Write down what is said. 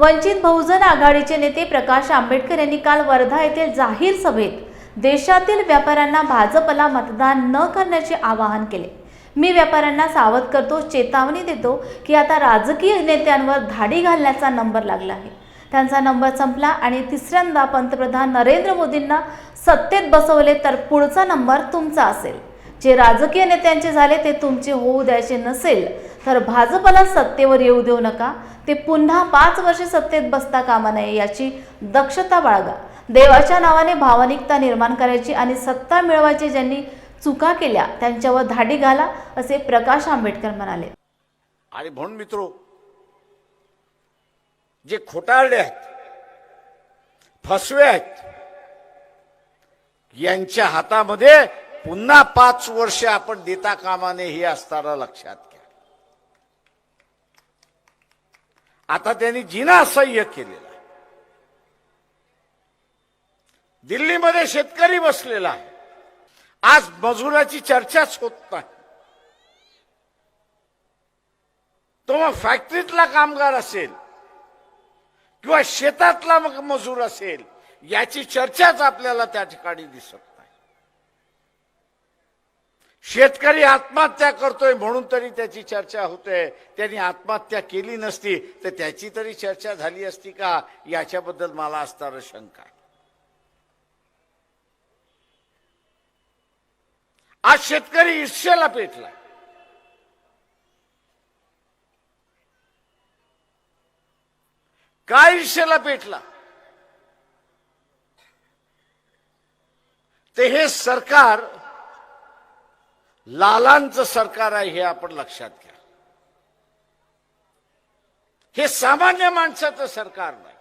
वंचित बहुजन आघाडीचे नेते प्रकाश आंबेडकर यांनी काल वर्धा येथील जाहीर सभेत देशातील व्यापाऱ्यांना भाजपला मतदान न करण्याचे आवाहन केले. मी व्यापाऱ्यांना सावध करतो चेतावणी देतो की आता राजकीय नेत्यांवर धाडी घालण्याचा नंबर लागला आहे. त्यांचा नंबर संपला आणि तिसऱ्यांदा पंतप्रधान नरेंद्र मोदींना सत्तेत बसवले तर पुढचा नंबर तुमचा असेल. जे राजकीय नेत्यांचे झाले ते तुमचे होऊ द्यायचे नसेल तर भाजपला सत्तेवर येऊ देऊ नका. ते पुन्हा पाच वर्ष सत्तेत बसता कामा नये याची दक्षता बाळगा. देवाच्या नावाने भावनिकता निर्माण करायची आणि सत्ता मिळवायची ज्यांनी चुका केल्या त्यांच्यावर धाडी घाला असे प्रकाश आंबेडकर म्हणाले. आणि म्हणून मित्र जे खोटारडे आहेत फसवे आहेत यांच्या हातामध्ये पुन्हा पाच वर्ष आपण देता कामाने हे असताना लक्षात घ्या. आता त्यांनी जिना सह्य केलेला दिल्लीमध्ये शेतकरी बसलेला आहे. आज मजुराची चर्चाच होत नाही. तो मग फॅक्टरीतला कामगार असेल किंवा शेतातला मग मजूर असेल याची चर्चाच आपल्याला त्या ठिकाणी दिसत नाही. शेतकरी आत्महत्या करतोय म्हणून तरी त्याची चर्चा होते. त्यांनी आत्महत्या केली नसती तर त्याची तरी चर्चा झाली असती का? याच्याबद्दल मला असणार शंका आज शेतकरी ईर्ष्याला पेटला काय ईर्ष्याला पेटला? ते हे सरकार लालांचं सरकार आहे हे आपण लक्षात घ्या. हे सामान्य माणसाचं सरकार नाही.